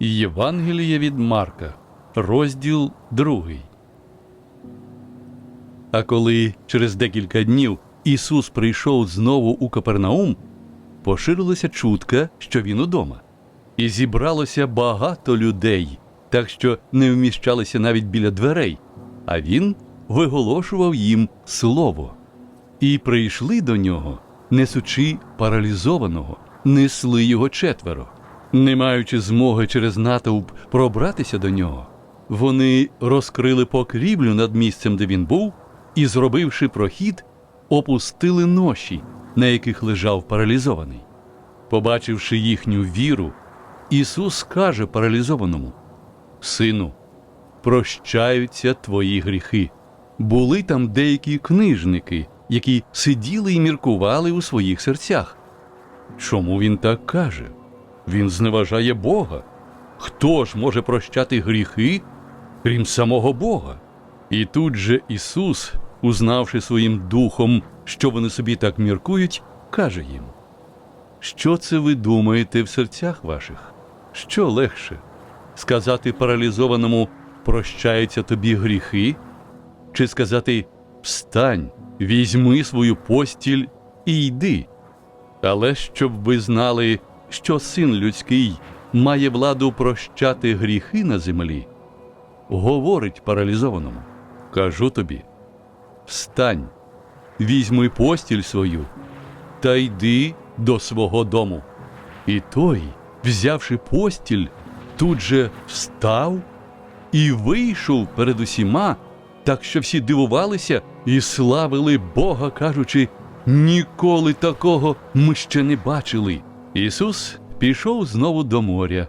Євангеліє від Марка, розділ 2. А коли через декілька днів Ісус прийшов знову у Капернаум, поширилася чутка, що він удома. І зібралося багато людей, так що не вміщалися навіть біля дверей, а він виголошував їм слово. І прийшли до нього, несучи паралізованого, несли його четверо. Не маючи змоги через натовп пробратися до нього, вони розкрили покрівлю над місцем, де він був, і, зробивши прохід, опустили ноші, на яких лежав паралізований. Побачивши їхню віру, Ісус каже паралізованому: Сину, прощаються твої гріхи. Були там деякі книжники, які сиділи і міркували у своїх серцях. Чому він так каже? Він зневажає Бога. Хто ж може прощати гріхи, крім самого Бога? І тут же Ісус, узнавши своїм духом, що вони собі так міркують, каже їм: Що це ви думаєте в серцях ваших? Що легше сказати паралізованому прощаються тобі гріхи? Чи сказати Встань, візьми свою постіль і йди? Але щоб ви знали, що син людський має владу прощати гріхи на землі, говорить паралізованому. Кажу тобі: Встань, візьми постіль свою та йди до свого дому. І той, взявши постіль, тут же встав і вийшов перед усіма, так що всі дивувалися і славили Бога, кажучи, ніколи такого ми ще не бачили. Ісус пішов знову до моря,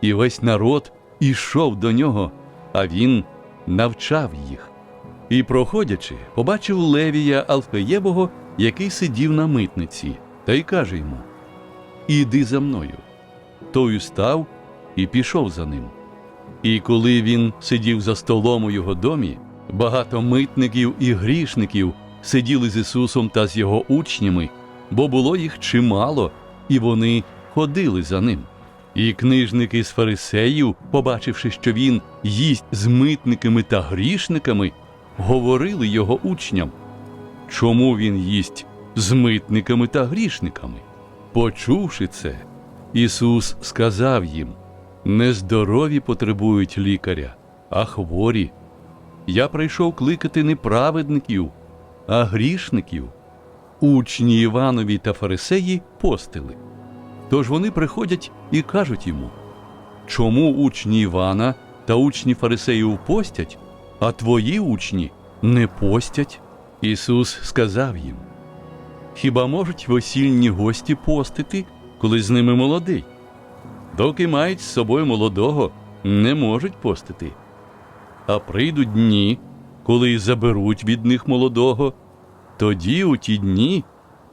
і весь народ ішов до нього, а Він навчав їх. І, проходячи, побачив Левія Алфеєвого, який сидів на митниці, та й каже йому: Іди за мною. Той устав і пішов за ним. І коли він сидів за столом у його домі, багато митників і грішників сиділи з Ісусом та з його учнями, бо було їх чимало, і вони ходили за ним. І книжники з фарисеїв, побачивши, що він їсть з митниками та грішниками, говорили його учням, чому він їсть з митниками та грішниками. Почувши це, Ісус сказав їм: Нездорові потребують лікаря, а хворі. Я прийшов кликати не праведників, а грішників. Учні Іванові та фарисеї постили. Тож вони приходять і кажуть йому, чому учні Івана та учні фарисеїв постять, а твої учні не постять? Ісус сказав їм: Хіба можуть весільні гості постити, коли з ними молодий? Доки мають з собою молодого, не можуть постити. А прийдуть дні, коли заберуть від них молодого, тоді у ті дні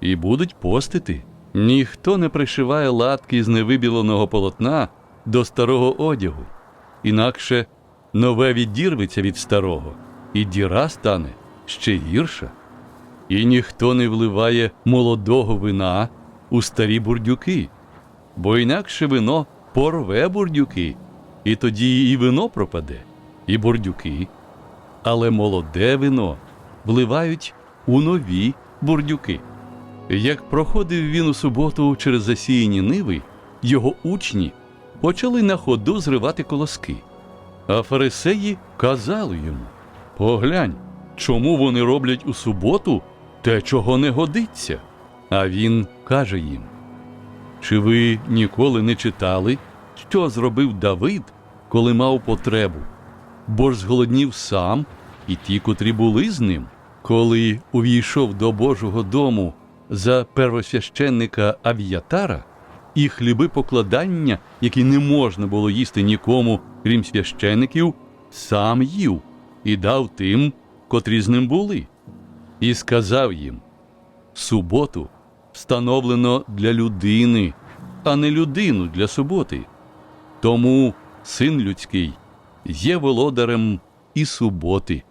і будуть постити. Ніхто не пришиває латки з невибіленого полотна до старого одягу, інакше нове відірветься від старого, і діра стане ще гірша. І ніхто не вливає молодого вина у старі бурдюки, бо інакше вино порве бурдюки, і тоді і вино пропаде, і бурдюки. Але молоде вино вливають у нові бурдюки. Як проходив він у суботу через засіяні ниви, його учні почали на ходу зривати колоски. А фарисеї казали йому: Поглянь, чому вони роблять у суботу те, чого не годиться. А він каже їм: Чи ви ніколи не читали, що зробив Давид, коли мав потребу? Бо ж зголоднів сам і ті, котрі були з ним, коли увійшов до Божого дому за первосвященника Авіатара, і хліби покладання, які не можна було їсти нікому, крім священиків, сам їв і дав тим, котрі з ним були і сказав їм: Суботу встановлено для людини, а не людину для суботи. Тому син людський є володарем і суботи.